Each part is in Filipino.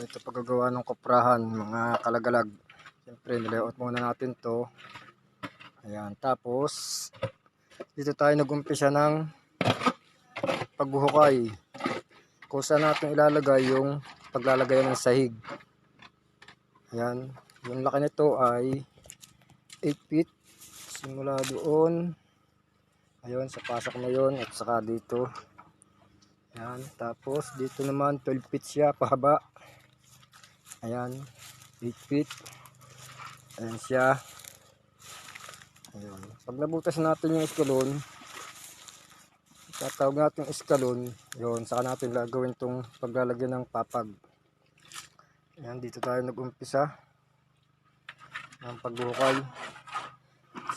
ito paggagawa ng koprahan, mga kalagalag. Siyempre, nilayout muna natin to. Ayan, tapos, dito tayo nag-umpisa ng pagbuhukay. Kung saan natin ilalagay yung paglalagay ng sahig. Ayan, yung laki nito ay 8 feet. Simula doon, ayun, sa pasok na yon at saka dito. Ayan, tapos dito naman 12 feet siya pahaba. Ayan, 8 feet. Ayan siya. Ayan. Pag nabutas natin yung eskalon, tatawag natin eskalon, yun, saka natin gagawin tong paglalagyan ng papag. Ayan, dito tayo nag-umpisa ng pagbukay.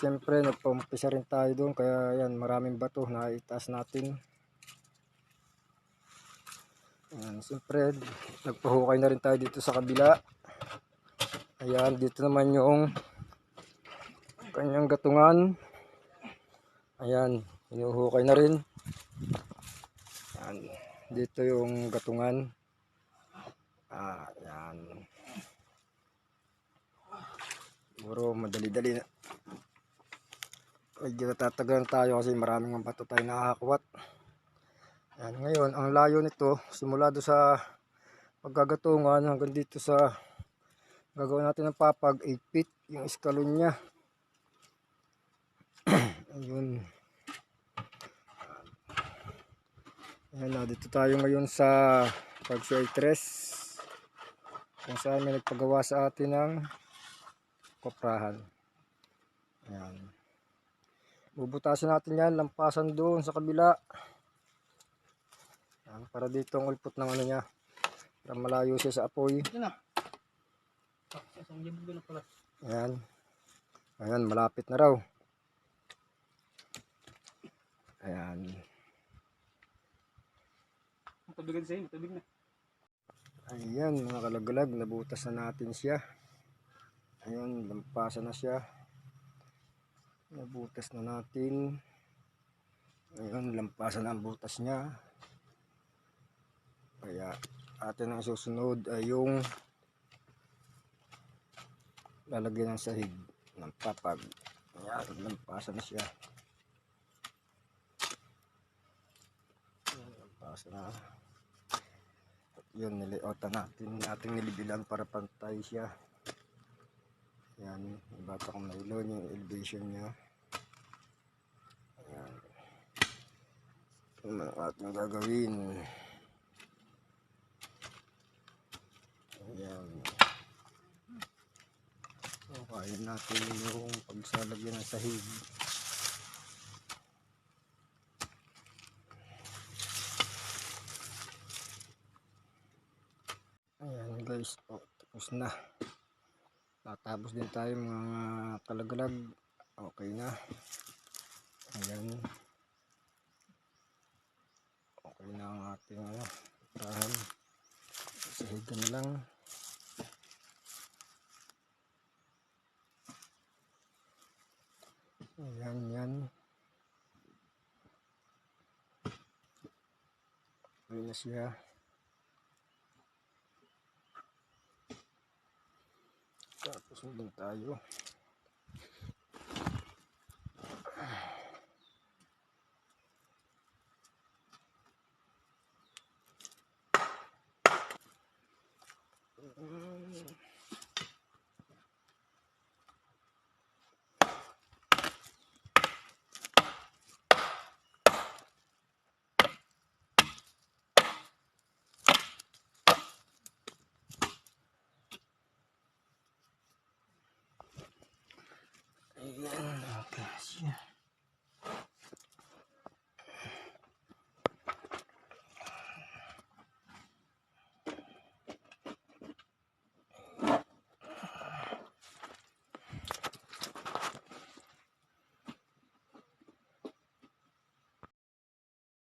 Siyempre, nagpa-umpisa rin tayo doon, kaya yan, maraming bato na itaas natin. Ayan, siyempre, nagpahukay na rin tayo dito sa kabila. Ayan, dito naman yung kanyang gatungan. Ayan, hinuhukay na rin. Ayan, dito yung gatungan. Ah, ayan. Siguro madali-dali na. Medyo natatagalan tayo kasi maraming mga bato tayo nakakakwat. Ayan, ngayon, ang layo nito, simula do sa pagkagatungan hanggang dito sa gagawin natin ng papag, 8 feet, yung eskalon niya. Ayun. Ayan na, dito tayo ngayon sa tres. Kung saan may nagpagawa sa atin ng koprahan. Ayan. Bubutasin natin yan, lampasan doon sa kabila. Ayan, para dito ang ulpot ng ano niya. Para malayo siya sa apoy. Pala. Ayan. Ayan, malapit na raw. Ayan. Matabigan sa'yo, matabig na. Ayan, mga kalagalag, nabutas na natin siya. Ayan, lampasan na siya. Nabutas na natin. Ayan, lampasan na ang butas niya. Kaya, atin ang susunod ay yung lalagyan ng sahig ng papag. Ayan, lampasan siya. Ayan, Lampasan na. Yun, niliota natin. Ating nilibilan para pantay siya. Yan, bata kong nailon yung elevation niya. Ayan. Yun ang ating gagawin. Ayan. Kaya natin yung pagsalagyan ng sahig. Ayan guys, oh, tapos na. Tatapos din tayo mga kalagalag. Okay na. Ayan. Okay na ang ating ano, prahan. Sahigan na lang. Ayan, yan. Okay na siya. Tapos ulit tayo.